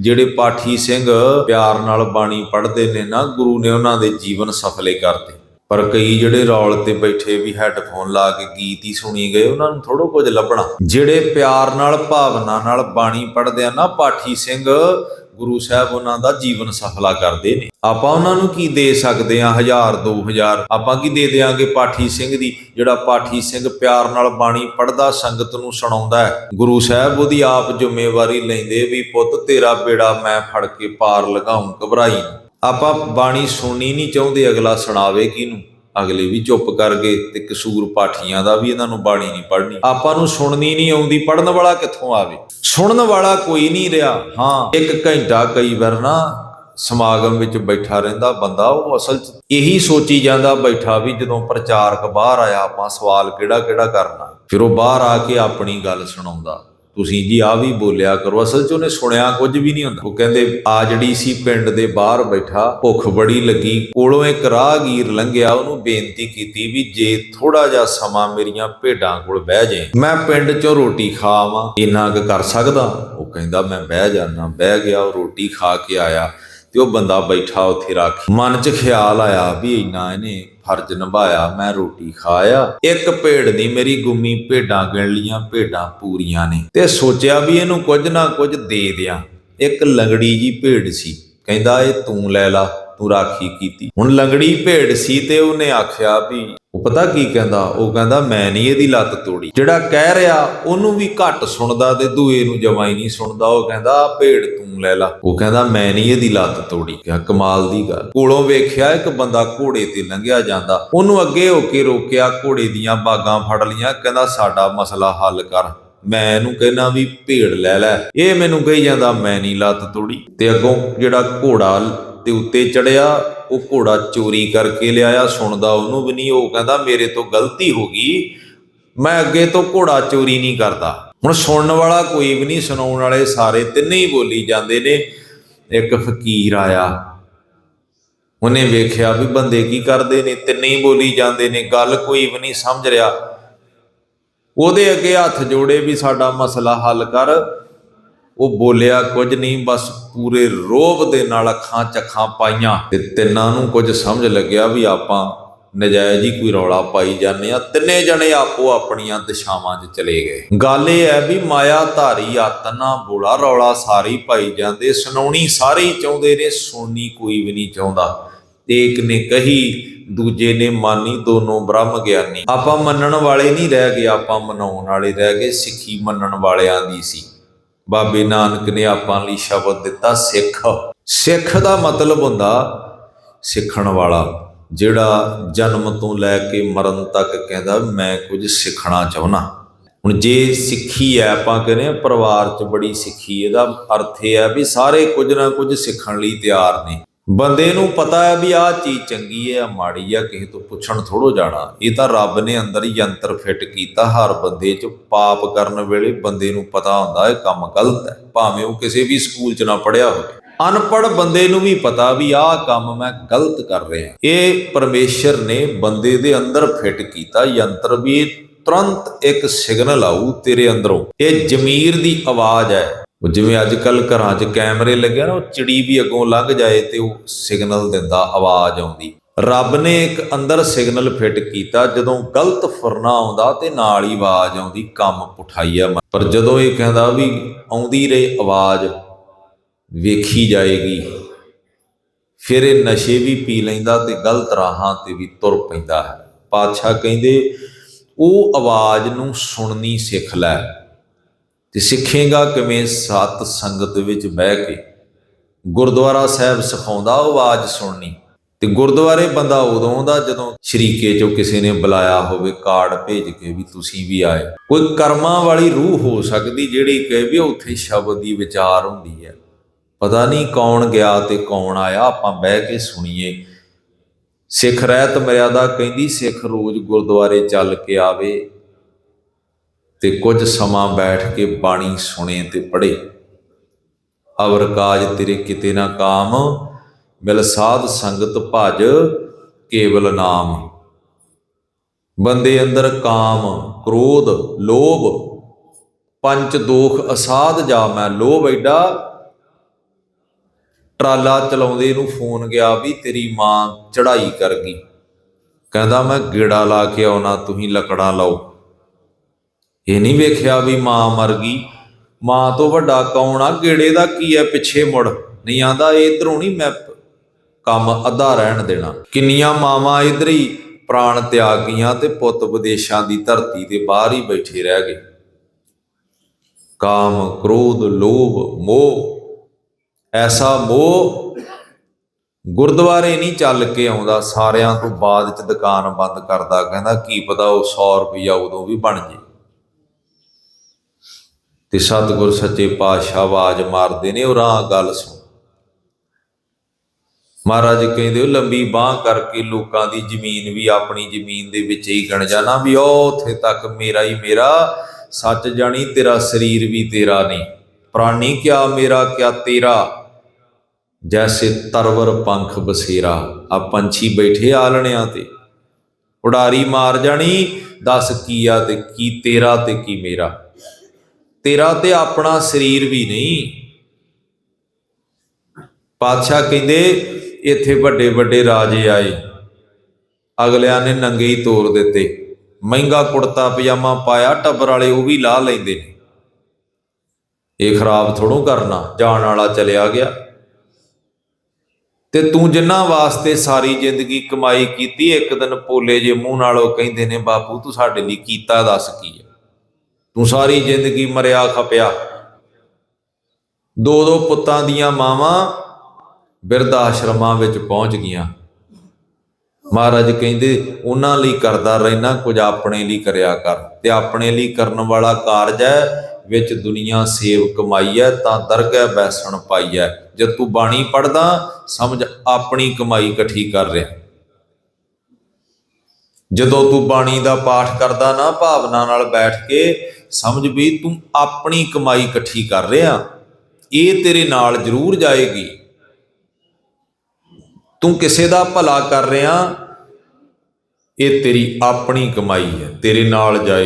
ਜਿਹੜੇ ਪਾਠੀ ਸਿੰਘ ਪਿਆਰ ਨਾਲ ਬਾਣੀ ਪੜ੍ਹਦੇ ਨੇ ਨਾ, ਗੁਰੂ ਨੇ ਉਹਨਾਂ ਦੇ ਜੀਵਨ ਸਫਲੇ ਕਰਤੇ। ਪਰ ਕਈ ਜਿਹੜੇ ਰੌਲ ਤੇ ਬੈਠੇ ਵੀ ਹੈੱਡਫੋਨ ਲਾ ਕੇ ਗੀਤ ਹੀ ਸੁਣੀ ਗਏ, ਉਹਨਾਂ ਨੂੰ ਥੋੜੋ ਕੁਝ ਲੱਭਣਾ। ਜਿਹੜੇ ਪਿਆਰ ਨਾਲ, ਭਾਵਨਾ ਨਾਲ ਬਾਣੀ ਪੜ੍ਹਦੇ ਆ ਨਾ ਪਾਠੀ ਸਿੰਘ ਗੁਰੂ ਸਾਹਿਬ ਉਹਨਾਂ ਦਾ ਜੀਵਨ ਸਫਲਾ ਕਰਦੇ ਨੇ। ਆਪਾਂ ਉਹਨਾਂ ਨੂੰ ਕੀ ਦੇ ਸਕਦੇ ਆ 1000 2000 ਆਪਾਂ ਕੀ ਦੇ ਦੇਾਂਗੇ ਪਾਠੀ ਸਿੰਘ ਦੀ, ਜਿਹੜਾ ਪਾਠੀ ਸਿੰਘ ਪਿਆਰ ਨਾਲ ਬਾਣੀ ਪੜਦਾ ਸੰਗਤ ਨੂੰ ਸੁਣਾਉਂਦਾ ਹੈ। ਗੁਰੂ ਸਾਹਿਬ ਉਹਦੀ ਆਪ ਜ਼ਿੰਮੇਵਾਰੀ ਲੈਂਦੇ ਵੀ, ਪੁੱਤ, ਤੇਰਾ ਬੇੜਾ ਮੈਂ ਫੜ ਕੇ ਪਾਰ ਲਗਾਉਂ ਘਬਰਾਈ ਆਪਾਂ ਬਾਣੀ ਸੁਣਨੀ ਨਹੀਂ ਚਾਹੁੰਦੇ, ਅਗਲਾ ਸੁਣਾਵੇ ਕਿਹਨੂੰ? ਅਗਲੇ ਵੀ ਚੁੱਪ ਕਰ ਗਏ ਤੇ ਕਸੂਰ ਪਾਠੀਆਂ ਦਾ ਵੀ ਇਹਨਾਂ ਨੂੰ ਬਾਣੀ ਨਹੀਂ ਪੜ੍ਹਨੀ। ਆਪਾਂ ਨੂੰ ਸੁਣਨੀ ਨਹੀਂ ਆਉਂਦੀ ਪੜਨ ਵਾਲਾ ਕਿੱਥੋਂ ਆਵੇ? ਸੁਣਨ ਵਾਲਾ ਕੋਈ ਨਹੀਂ ਰਿਹਾ। ਹਾਂ, ਇੱਕ ਘੰਟਾ ਕਈ ਵਾਰ ਨਾ ਸਮਾਗਮ ਵਿੱਚ ਬੈਠਾ ਰਹਿੰਦਾ ਬੰਦਾ, ਉਹ ਅਸਲ 'ਚ ਇਹੀ ਸੋਚੀ ਜਾਂਦਾ ਬੈਠਾ ਵੀ ਜਦੋਂ ਪ੍ਰਚਾਰਕ ਬਾਹਰ ਆਇਆ, ਆਪਾਂ ਸਵਾਲ ਕਿਹੜਾ ਕਿਹੜਾ ਕਰਨਾ? ਫਿਰ ਉਹ ਬਾਹਰ ਆ ਕੇ ਆਪਣੀ ਗੱਲ ਸੁਣਾਉਂਦਾ। ਤੁਸੀਂ ਜੀ ਆ ਵੀ ਬੋਲਿਆ ਕਰੋ, ਅਸਲ 'ਚ ਉਹਨੇ ਸੁਣਿਆ ਕੁਝ ਵੀ ਨਹੀਂ ਹੁੰਦਾ। ਉਹ ਕਹਿੰਦੇ ਆ ਜਿਹੜੀ ਸੀ ਪਿੰਡ ਦੇ ਬਾਹਰ ਬੈਠਾ, ਭੁੱਖ ਬੜੀ ਲੱਗੀ, ਕੋਲੋਂ ਇੱਕ ਰਾਹਗੀਰ ਲੰਘਿਆ, ਉਹਨੂੰ ਬੇਨਤੀ ਕੀਤੀ ਵੀ ਜੇ ਥੋੜਾ ਜਿਹਾ ਸਮਾਂ ਮੇਰੀਆਂ ਭੇਡਾਂ ਕੋਲ ਬਹਿ ਜਾਏ ਮੈਂ ਪਿੰਡ 'ਚੋਂ ਰੋਟੀ ਖਾਵਾਂ, ਇੰਨਾ ਕੁ ਕਰ ਸਕਦਾ? ਉਹ ਕਹਿੰਦਾ, ਮੈਂ ਬਹਿ ਜਾਣਾ ਬਹਿ ਗਿਆ, ਉਹ ਰੋਟੀ ਖਾ ਕੇ ਆਇਆ ਤੇ ਉਹ ਬੰਦਾ ਬੈਠਾ ਉੱਥੇ ਰੱਖ। ਮਨ 'ਚ ਖਿਆਲ ਆਇਆ ਵੀ ਇੰਨਾ ਇਹਨੇ ਫਰਜ਼ ਨਿਭਾਇਆ, ਮੈਂ ਰੋਟੀ ਖਾਇਆ। ਇੱਕ ਭੇਡ ਨਹੀਂ, ਮੇਰੀ ਗੁੰਮੀ ਭੇਡਾਂ ਗਿਣ ਲੀਆਂ ਭੇਡਾਂ ਪੂਰੀਆਂ ਨੇ। ਤੇ ਸੋਚਿਆ ਵੀ ਇਹਨੂੰ ਕੁਝ ਨਾ ਕੁਝ ਦੇ ਦਿਆਂ। ਇੱਕ ਲੰਗੜੀ ਜੀ ਭੇਡ ਸੀ। ਕਹਿੰਦਾ, ਇਹ ਤੂੰ ਲੈ ਲਾ, ਤੂੰ ਰਾਖੀ ਕੀਤੀ। ਹੁਣ ਲੰਗੜੀ ਭੇਡ ਸੀ ਤੇ ਉਹਨੇ ਆਖਿਆ ਵੀ ਉਹ ਪਤਾ ਕੀ ਕਹਿੰਦਾ? ਉਹ ਕਹਿੰਦਾ, ਮੈਂ ਨਹੀਂ ਇਹਦੀ ਲੱਤ ਤੋੜੀ। ਜਿਹੜਾ ਕਹਿ ਰਿਹਾ, ਉਹਨੂੰ ਵੀ ਘੱਟ ਸੁਣਦਾ ਤੇ ਦੂਏ ਨੂੰ ਜਮਾ ਨਹੀਂ ਸੁਣਦਾ। ਉਹ ਕਹਿੰਦਾ ਭੇੜ ਤੂੰ ਲੈ ਲਾ। ਉਹ ਕਹਿੰਦਾ, ਮੈਂ ਨਹੀਂ ਇਹਦੀ ਲੱਤ ਤੋੜੀ। ਕਿਹਾ, ਕਮਾਲ ਦੀ ਗੱਲ। ਕੋਲੋਂ ਵੇਖਿਆ, ਇੱਕ ਬੰਦਾ ਘੋੜੇ ਤੇ ਲੰਘਿਆ ਜਾਂਦਾ। ਉਹਨੂੰ ਅੱਗੇ ਹੋ ਕੇ ਰੋਕਿਆ, ਘੋੜੇ ਦੀਆਂ ਬਾਗਾਂ ਫੜ ਲੀਆਂ ਕਹਿੰਦਾ, ਸਾਡਾ ਮਸਲਾ ਹੱਲ ਕਰ। ਮੈਂ ਇਹਨੂੰ ਕਹਿਣਾ ਵੀ ਭੇੜ ਲੈ ਲੈ। ਇਹ ਮੈਨੂੰ ਕਹੀ ਜਾਂਦਾ, ਮੈਂ ਨਹੀਂ ਲੱਤ ਤੋੜੀ। ਤੇ ਅੱਗੋਂ ਜਿਹੜਾ ਘੋੜਾ ਤੇ ਉੱਤੇ ਚੜਿਆ, ਉਹ ਘੋੜਾ ਚੋਰੀ ਕਰਕੇ ਲਿਆਇਆ, ਸੁਣਦਾ ਉਹਨੂੰ ਵੀ ਨਹੀਂ, ਉਹ ਕਹਿੰਦਾ, ਮੇਰੇ ਤੋਂ ਗਲਤੀ ਹੋ ਗਈ, ਮੈਂ ਅੱਗੇ ਤੋਂ ਘੋੜਾ ਚੋਰੀ ਨਹੀਂ ਕਰਦਾ। ਹੁਣ ਸੁਣਨ ਵਾਲਾ ਕੋਈ ਵੀ ਨਹੀਂ, ਸੁਣਾਉਣ ਵਾਲੇ ਸਾਰੇ ਤਿੰਨੇ ਹੀ ਬੋਲੀ ਜਾਂਦੇ ਨੇ। ਇੱਕ ਫਕੀਰ ਆਇਆ। ਉਹਨੇ ਵੇਖਿਆ ਵੀ ਬੰਦੇ ਕੀ ਕਰਦੇ ਨੇ, ਤਿੰਨੇ ਹੀ ਬੋਲੀ ਜਾਂਦੇ ਨੇ। ਗੱਲ ਕੋਈ ਵੀ ਨਹੀਂ ਸਮਝ ਰਿਹਾ। ਉਹਦੇ ਅੱਗੇ ਹੱਥ ਜੋੜੇ ਵੀ ਸਾਡਾ ਮਸਲਾ ਹੱਲ ਕਰ। ਉਹ ਬੋਲਿਆ, ਕੁਝ ਨਹੀਂ ਬਸ ਪੂਰੇ ਰੋਬ ਦੇ ਨਾਲ ਅੱਖਾਂ ਚੱਖਾਂ ਪਾਈਆਂ। ਤੇ ਤਿੰਨਾਂ ਨੂੰ ਕੁਝ ਸਮਝ ਲੱਗਿਆ ਵੀ ਆਪਾਂ ਨਜਾਇਜ਼ ਹੀ ਕੋਈ ਰੌਲਾ ਪਾਈ ਜਾਂਦੇ ਆ ਤਿੰਨੇ ਜਣੇ ਆਪੋ ਆਪਣੀਆਂ ਦਿਸ਼ਾਵਾਂ 'ਚ ਚਲੇ ਗਏ। ਗੱਲ ਇਹ ਹੈ ਵੀ ਮਾਇਆ ਧਾਰੀ ਆਤਨਾ, ਬੋਲਾ, ਰੌਲਾ ਸਾਰੀ ਪਾਈ ਜਾਂਦੇ। ਸੁਣਾਉਣੀ ਸਾਰੇ ਚਾਹੁੰਦੇ ਨੇ, ਸੁਣਨੀ ਕੋਈ ਵੀ ਨਹੀਂ ਚਾਹੁੰਦਾ। ਏਕ ਨੇ ਕਹੀ, ਦੂਜੇ ਨੇ ਮਾਨੀ ਦੋਨੋਂ ਬ੍ਰਹਮ ਗਿਆਨੀ ਆਪਾਂ ਮੰਨਣ ਵਾਲੇ ਨਹੀਂ ਰਹਿ ਗਏ, ਆਪਾਂ ਮਨਾਉਣ ਵਾਲੇ ਰਹਿ ਗਏ। ਸਿੱਖੀ ਮੰਨਣ ਵਾਲਿਆਂ ਦੀ ਸੀ। ਬਾਬੇ ਨਾਨਕ ਨੇ ਆਪਾਂ ਲਈ ਸ਼ਬਦ ਦਿੱਤਾ ਸਿੱਖ। ਸਿੱਖ ਦਾ ਮਤਲਬ ਹੁੰਦਾ ਸਿੱਖਣ ਵਾਲਾ, ਜਿਹੜਾ ਜਨਮ ਤੋਂ ਲੈ ਕੇ ਮਰਨ ਤੱਕ ਕਹਿੰਦਾ, ਮੈਂ ਕੁਝ ਸਿੱਖਣਾ ਚਾਹੁੰਦਾ। ਹੁਣ ਜੇ ਸਿੱਖੀ ਹੈ, ਆਪਾਂ ਕਹਿੰਦੇ ਆ ਪਰਿਵਾਰ 'ਚ ਬੜੀ ਸਿੱਖੀ, ਇਹਦਾ ਅਰਥ ਇਹ ਹੈ ਵੀ ਸਾਰੇ ਕੁਝ ਨਾ ਕੁਝ ਸਿੱਖਣ ਲਈ ਤਿਆਰ ਨੇ। ਬੰਦੇ ਨੂੰ ਪਤਾ ਹੈ ਵੀ ਆਹ ਚੀਜ਼ ਚੰਗੀ ਹੈ ਆ ਮਾੜੀ ਹੈ, ਕਿਸੇ ਤੋਂ ਪੁੱਛਣ ਥੋੜੋ ਜਾਣਾ। ਇਹ ਤਾਂ ਰੱਬ ਨੇ ਅੰਦਰ ਯੰਤਰ ਫਿੱਟ ਕੀਤਾ, ਹਰ ਬੰਦੇ 'ਚ ਪਾਪ ਕਰਨ ਵੇਲੇ ਬੰਦੇ ਨੂੰ ਪਤਾ ਹੁੰਦਾ ਇਹ ਕੰਮ ਗਲਤ ਹੈ, ਭਾਵੇਂ ਉਹ ਕਿਸੇ ਵੀ ਸਕੂਲ 'ਚ ਨਾ ਪੜਿਆ ਹੋਵੇ। ਅਨਪੜ੍ਹ ਬੰਦੇ ਨੂੰ ਵੀ ਪਤਾ ਵੀ ਆਹ ਕੰਮ ਮੈਂ ਗਲਤ ਕਰ ਰਿਹਾ। ਇਹ ਪਰਮੇਸ਼ਰ ਨੇ ਬੰਦੇ ਦੇ ਅੰਦਰ ਫਿੱਟ ਕੀਤਾ, ਯੰਤਰ ਵੀ ਤੁਰੰਤ ਇੱਕ ਸਿਗਨਲ ਆਊ ਤੇਰੇ ਅੰਦਰੋਂ। ਇਹ ਜ਼ਮੀਰ ਦੀ ਆਵਾਜ਼ ਹੈ। ਉਹ ਜਿਵੇਂ ਅੱਜ ਕੱਲ ਘਰਾਂ 'ਚ ਕੈਮਰੇ ਲੱਗਿਆ ਨਾ, ਉਹ ਚਿੜੀ ਵੀ ਅੱਗੋਂ ਲੰਘ ਜਾਏ ਤੇ ਉਹ ਸਿਗਨਲ ਦਿੰਦਾ, ਆਵਾਜ਼ ਆਉਂਦੀ। ਰੱਬ ਨੇ ਇੱਕ ਅੰਦਰ ਸਿਗਨਲ ਫਿੱਟ ਕੀਤਾ, ਜਦੋਂ ਗਲਤ ਫੁਰਨਾ ਆਉਂਦਾ ਤੇ ਨਾਲ ਹੀ ਆਵਾਜ਼ ਆਉਂਦੀ, ਕੰਮ ਪੁਠਾਈਆ ਪਰ ਜਦੋਂ ਇਹ ਕਹਿੰਦਾ ਵੀ ਆਉਂਦੀ ਰਹੇ ਆਵਾਜ਼, ਵੇਖੀ ਜਾਏਗੀ। ਫਿਰ ਇਹ ਨਸ਼ੇ ਵੀ ਪੀ ਲੈਂਦਾ ਤੇ ਗਲਤ ਰਾਹਾਂ ਤੇ ਵੀ ਤੁਰ ਪੈਂਦਾ ਹੈ। ਪਾਤਸ਼ਾਹ ਕਹਿੰਦੇ, ਉਹ ਆਵਾਜ਼ ਨੂੰ ਸੁਣਨੀ ਸਿੱਖ ਲੈ। ਤੇ ਸਿੱਖੇਗਾ ਕਿਵੇਂ ਸਤ ਸੰਗਤ ਵਿੱਚ ਬਹਿ ਕੇ ਗੁਰਦੁਆਰਾ ਸਾਹਿਬ ਸਿਖਾਉਂਦਾ ਉਹ ਆਵਾਜ਼ ਸੁਣਨੀ। ਤੇ ਗੁਰਦੁਆਰੇ ਬੰਦਾ ਉਦੋਂ ਆਉਂਦਾ ਜਦੋਂ ਸ਼ਰੀਕੇ ਚੋਂ ਕਿਸੇ ਨੇ ਬੁਲਾਇਆ ਹੋਵੇ, ਕਾਰਡ ਭੇਜ ਕੇ ਵੀ ਤੁਸੀਂ ਵੀ ਆਏ। ਕੋਈ ਕਰਮਾਂ ਵਾਲੀ ਰੂਹ ਹੋ ਸਕਦੀ ਜਿਹੜੀ ਕਹੇ ਵੀ ਉੱਥੇ ਸ਼ਬਦ ਦੀ ਵਿਚਾਰ ਹੁੰਦੀ ਹੈ। ਪਤਾ ਨਹੀਂ ਕੌਣ ਗਿਆ ਤੇ ਕੌਣ ਆਇਆ, ਆਪਾਂ ਬਹਿ ਕੇ ਸੁਣੀਏ। ਸਿੱਖ ਰਹਿਤ ਮਰਿਆਦਾ ਕਹਿੰਦੀ, ਸਿੱਖ ਰੋਜ਼ ਗੁਰਦੁਆਰੇ ਚੱਲ ਕੇ ਆਵੇ। ਤੇ ਕੁਝ ਸਮਾਂ ਬੈਠ ਕੇ ਬਾਣੀ ਸੁਣੇ ਤੇ ਪੜ੍ਹੇ। ਅਵਰ ਕਾਜ ਤੇਰੇ ਕਿਤੇ ਨਾ ਕਾਮ, ਮਿਲ ਸਾਧ ਸੰਗਤ ਭਜ ਕੇਵਲ ਨਾਮ। ਬੰਦੇ ਅੰਦਰ ਕਾਮ, ਕ੍ਰੋਧ, ਲੋਭ, ਪੰਚ ਦੋਖ ਅਸਾਧ ਜਾ ਮੈਂ ਲੋਭ ਐਡਾ। ਟਰਾਲਾ ਚਲਾਉਂਦੇ ਨੂੰ ਫੋਨ ਗਿਆ ਵੀ ਤੇਰੀ ਮਾਂ ਚੜਾਈ ਕਰ ਗਈ। ਕਹਿੰਦਾ, ਮੈਂ ਗੇੜਾ ਲਾ ਕੇ ਆਉਣਾ ਤੁਸੀਂ ਲੱਕੜਾਂ ਲਾਓ। ਇਹ ਨਹੀਂ ਵੇਖਿਆ ਵੀ ਮਾਂ ਮਰ ਗਈ। ਮਾਂ ਤੋਂ ਵੱਡਾ ਕੌਣ ਆ? ਗੇੜੇ ਦਾ ਕੀ ਹੈ ਪਿੱਛੇ ਮੁੜ? ਨਹੀਂ ਆਂਦਾ ਇਧਰੋਂ ਨਹੀਂ ਮੈਂ ਕੰਮ ਅੱਧਾ ਰਹਿਣ ਦੇਣਾ। ਕਿੰਨੀਆਂ ਮਾਵਾਂ ਇਧਰ ਹੀ ਪ੍ਰਾਣ ਤਿਆਗ ਗਈਆਂ ਤੇ ਪੁੱਤ ਵਿਦੇਸ਼ਾਂ ਦੀ ਧਰਤੀ ਤੇ ਬਾਹਰ ਹੀ ਬੈਠੇ ਰਹਿ ਗਏ। ਕਾਮ, ਕ੍ਰੋਧ, ਲੋਭ, ਮੋਹ। ਐਸਾ ਮੋਹ ਗੁਰਦੁਆਰੇ ਨਹੀਂ ਚੱਲ ਕੇ ਆਉਂਦਾ। ਸਾਰਿਆਂ ਤੋਂ ਬਾਅਦ ਚ ਦੁਕਾਨ ਬੰਦ ਕਰਦਾ, ਕਹਿੰਦਾ ਕੀ ਪਤਾ ਉਹ 100 ਰੁਪਈਆ ਉਦੋਂ ਵੀ ਬਣ ਜੇ। ਤੇ ਸਤਿਗੁਰ ਸੱਚੇ ਪਾਤਸ਼ਾਹ ਆਵਾਜ਼ ਮਾਰਦੇ ਨੇ, ਉਹ ਰਾਹ ਗੱਲ ਸੁਣ। ਮਹਾਰਾਜ ਕਹਿੰਦੇ, ਉਹ ਲੰਬੀ ਬਾਹ ਕਰਕੇ ਲੋਕਾਂ ਦੀ ਜ਼ਮੀਨ ਵੀ ਆਪਣੀ ਜ਼ਮੀਨ ਦੇ ਵਿੱਚ ਹੀ ਗਣ ਜਾਣਾ ਵੀ ਉਹ ਉੱਥੇ ਤੱਕ ਮੇਰਾ ਹੀ ਮੇਰਾ, ਸੱਚ ਜਾਣੀ ਤੇਰਾ ਸਰੀਰ ਵੀ ਤੇਰਾ ਨਹੀਂ। ਪ੍ਰਾਣੀ ਕਿਆ ਮੇਰਾ, ਕਿਆ ਤੇਰਾ? ਜੈਸੇ ਤਰਵਰ ਪੰਖ ਬਸੇਰਾ, ਆ ਪੰਛੀ ਬੈਠੇ ਆਲਣਿਆਂ ਤੇ। ਉਡਾਰੀ ਮਾਰ ਜਾਣੀ, ਦੱਸ ਕੀ ਆ ਤੇ ਕੀ ਤੇਰਾ ਤੇ ਕੀ ਮੇਰਾ। ਤੇਰਾ ਤੇ ਆਪਣਾ ਸਰੀਰ ਵੀ ਨਹੀਂ। ਪਾਤਸ਼ਾਹ ਕਹਿੰਦੇ, ਇੱਥੇ ਵੱਡੇ ਵੱਡੇ ਰਾਜੇ ਆਏ। ਅਗਲਿਆਂ ਨੇ ਨੰਗੇ ਹੀ ਤੋਰ ਦਿੱਤੇ। ਮਹਿੰਗਾ ਕੁੜਤਾ, ਪਜਾਮਾ ਪਾਇਆ, ਟੱਬਰ ਵਾਲੇ ਉਹ ਵੀ ਲਾ ਲੈਂਦੇ ਨੇ। ਇਹ ਖਰਾਬ ਥੋੜੋ ਕਰਨਾ, ਜਾਣ ਵਾਲਾ ਚਲਿਆ ਗਿਆ। ਤੇ ਤੂੰ ਜਿੰਨਾ ਵਾਸਤੇ ਸਾਰੀ ਜ਼ਿੰਦਗੀ ਕਮਾਈ ਕੀਤੀ, ਇੱਕ ਦਿਨ ਪੋਲੇ ਜੇ ਮੂੰਹ ਨਾਲ ਉਹ ਕਹਿੰਦੇ ਨੇ, ਬਾਪੂ, ਤੂੰ ਸਾਡੇ ਲਈ ਕੀਤਾ ਦੱਸ ਕੀ ਹੈ ਤੂੰ ਸਾਰੀ ਜ਼ਿੰਦਗੀ ਮਰਿਆ ਖਪਿਆ। ਦੋ ਦੋ ਪੁੱਤਾਂ ਦੀਆਂ ਮਾਵਾਂ ਬਿਰਧ ਆਸ਼ਰਮਾਂ ਵਿੱਚ ਪਹੁੰਚ ਗਈਆਂ। ਮਹਾਰਾਜ ਕਹਿੰਦੇ, ਉਹਨਾਂ ਲਈ ਕਰਦਾ ਰਹਿਣਾ, ਕੁਝ ਆਪਣੇ ਲਈ ਕਰਿਆ ਕਰ। ਤੇ ਆਪਣੇ ਲਈ ਕਰਨ ਵਾਲਾ ਕਾਰਜ ਹੈ, ਵਿੱਚ ਦੁਨੀਆ ਸੇਵ ਕਮਾਈ ਹੈ, ਤਾਂ ਦਰਗਹਿ ਬੈਸਣ ਪਾਈ ਹੈ। ਜਦ ਤੂੰ ਬਾਣੀ ਪੜਦਾ ਸਮਝ ਆਪਣੀ ਕਮਾਈ ਇਕੱਠੀ ਕਰ ਰਿਹਾ। ਜਦੋਂ ਤੂੰ ਬਾਣੀ ਦਾ ਪਾਠ ਕਰਦਾ ਨਾ ਭਾਵਨਾ ਨਾਲ ਬੈਠ ਕੇ, ਸਮਝ ਵੀ ਤੂੰ ਆਪਣੀ ਕਮਾਈ ਇਕੱਠੀ ਕਰ ਰਿਹਾ। ਇਹ ਤੇਰੇ ਨਾਲ ਜ਼ਰੂਰ ਜਾਏਗੀ। ਤੂੰ ਕਿਸੇ ਦਾ ਭਲਾ ਕਰ ਰਿਹਾ, ਇਹ ਤੇਰੀ ਆਪਣੀ ਕਮਾਈ ਹੈ, ਤੇਰੇ ਨਾਲ ਜਾਏ